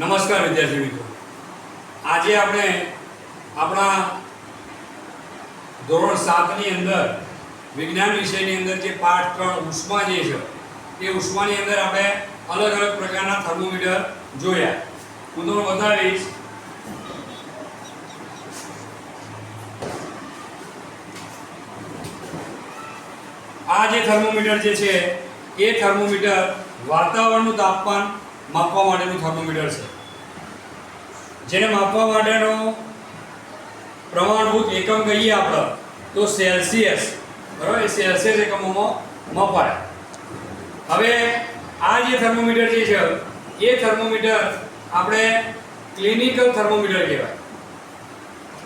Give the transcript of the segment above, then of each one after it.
નમસ્કાર વિદ્યાર્થી મિત્રો. આજે આપણે આપણા ધોરણ સાતની અંદર વિજ્ઞાન વિષયની અંદર જે પાઠ ત્રણ ઉષ્મા જે છે, એ ઉષ્માની અંદર આપણે અલગ અલગ પ્રકારના થર્મોમીટર જોયા. હું તમને બતાવીશ. આ જે થર્મોમીટર જે છે, એ થર્મોમીટર વાતાવરણનું તાપમાન માપવા માટેનું થર્મોમીટર છે. જેને માપવા માટેનો પ્રમાણભૂત એકમ કહીએ આપણે, તો સેલ્સિયસ, બરાબર? સેલ્સિયસ એકમોમાં મપાય. હવે આ જે થર્મોમીટર જે છે, એ થર્મોમીટર આપણે ક્લિનિકલ થર્મોમીટર કહેવાય.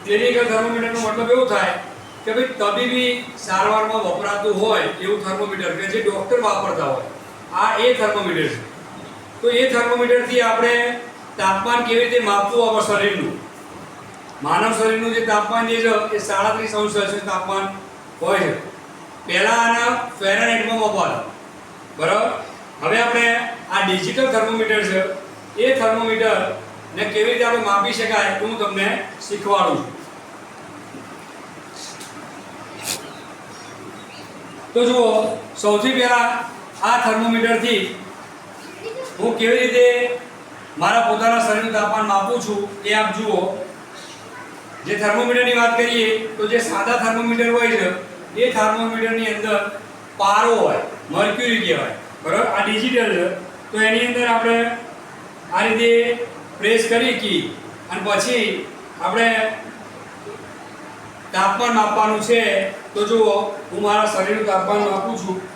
ક્લિનિકલ થર્મોમીટરનો મતલબ એવું થાય કે ભાઈ તબીબી સારવારમાં વપરાતું હોય એવું થર્મોમીટર કે જે ડોક્ટર વાપરતા હોય. આ એ થર્મોમીટર છે. તો એ થર્મોમીટરથી આપણે તાપમાન કેવી રીતે માપવું આપણા શરીરનું? માનવ શરીરનું જે તાપમાન જે છે એ સાડત્રીસ અંશ સેલ્સિયસ તાપમાન હોય છે. પહેલાં આના ફેરનહાઇટમાં મપાતું બરાબર? હવે આપણે આ ડિજિટલ થર્મોમીટર છે, એ થર્મોમીટર ને કેવી રીતે આપણે માપી શકાય હું તમને શીખવાડું છું. તો જુઓ, સૌથી પહેલાં આ થર્મોમીટરથી હું કેવી રીતે મારા પોતાના શરીરનું તાપમાન માપું છું, એ આપ જુઓ. જે થર્મોમીટરની વાત કરીએ, તો જે સાદા થર્મોમીટર હોય છે, એ થર્મોમીટરની અંદર પારો હોય મર્ક્યુરી કહેવાય, બરાબર? આ ડિજિટલ છે. તો એની અંદર આપણે આ રીતે પ્રેસ કરી કી, અને પછી આપણે તાપમાન માપવાનું છે. તો જુઓ, હું મારા શરીરનું તાપમાન માપું છું.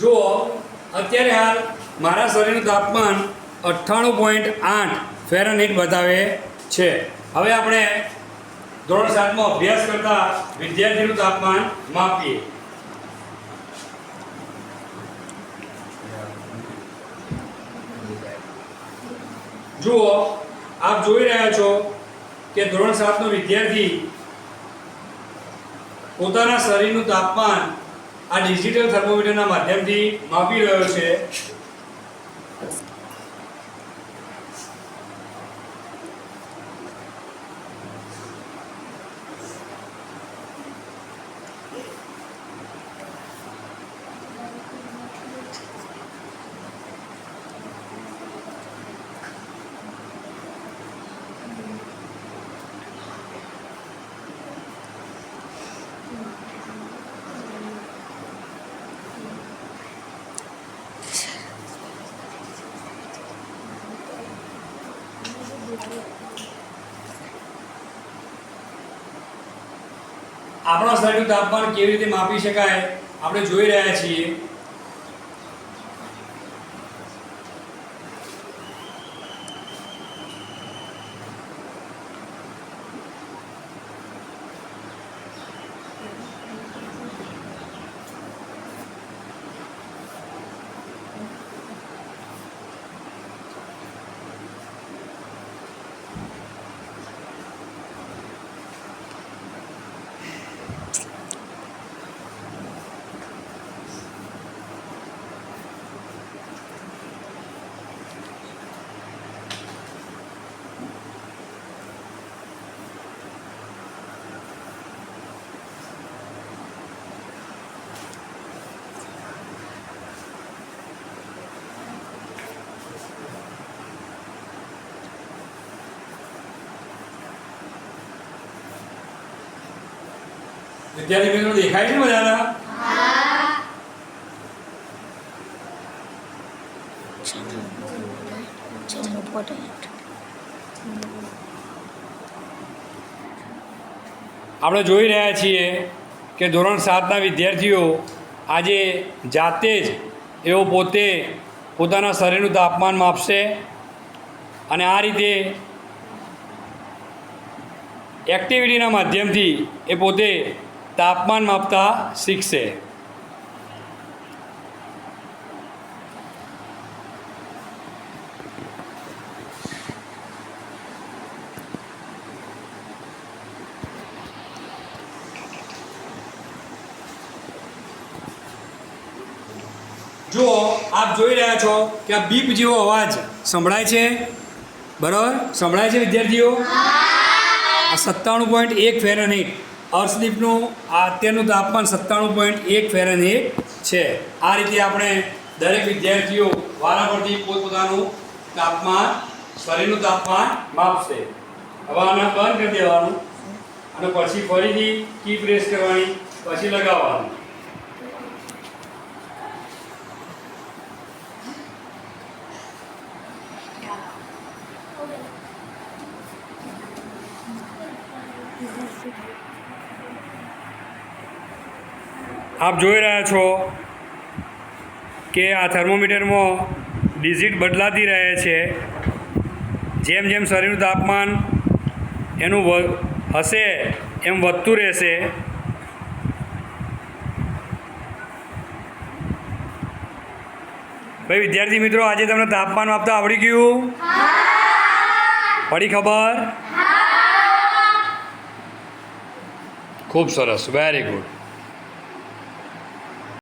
જુઓ અત્યારે હાલ મારા શરીરનું તાપમાન અઠ્ઠાણું પોઈન્ટ આઠ ફેરનહીટ બતાવે છે. હવે આપણે ધોરણ સાતમાં અભ્યાસ કરતા વિદ્યાર્થીનું તાપમાન માપીએ. જુઓ, આપ જોઈ રહ્યા છો કે ધોરણ સાતનો વિદ્યાર્થી પોતાના શરીરનું તાપમાન આ ડિજિટલ થર્મોમીટરના માધ્યમથી માપી રહ્યો છે. આપણા શરીરનું તાપમાન કેવી રીતે માપી શકાય? આપણે જોઈ રહ્યા છીએ. વિદ્યાર્થી મિત્રો, દેખાય છે બધાના? આપણે જોઈ રહ્યા છીએ કે ધોરણ સાતના વિદ્યાર્થીઓ આજે જાતે જ એઓ પોતે પોતાના શરીરનું તાપમાન માપશે અને આ રીતે એક્ટિવિટીના માધ્યમથી એ પોતે તાપમાન માપતા શીખશે. જુઓ આપ જોઈ રહ્યા છો કે આ બીપ જેવો અવાજ સંભળાય છે? બરાબર? સંભળાય છે વિદ્યાર્થીઓ? આ સત્તાણું પોઈન્ટ એક ફેરનહીટ અર્શદીપનું આ અત્યારનું તાપમાન સત્તાણું પોઈન્ટ એક ફેરનહીટ છે. આ રીતે આપણે દરેક વિદ્યાર્થીઓ વારાફરતી પોતપોતાનું તાપમાન, શરીરનું તાપમાન માપશે. હવે આને બંધ કરી દેવાનું અને પછી ફરીથી કી પ્રેસ કરવાની, પછી લગાવવાનું. આપ જોઈ રહ્યા છો કે આ થર્મોમીટરમાં ડિજિટ બદલાતી રહે છે. જેમ જેમ શરીરનું તાપમાન એનું હશે એમ વધતું રહેશે. ભાઈ વિદ્યાર્થી મિત્રો આજે તમને તાપમાન આપતા આવડી ગયું? પડી ખબર? ખૂબ સરસ. Very good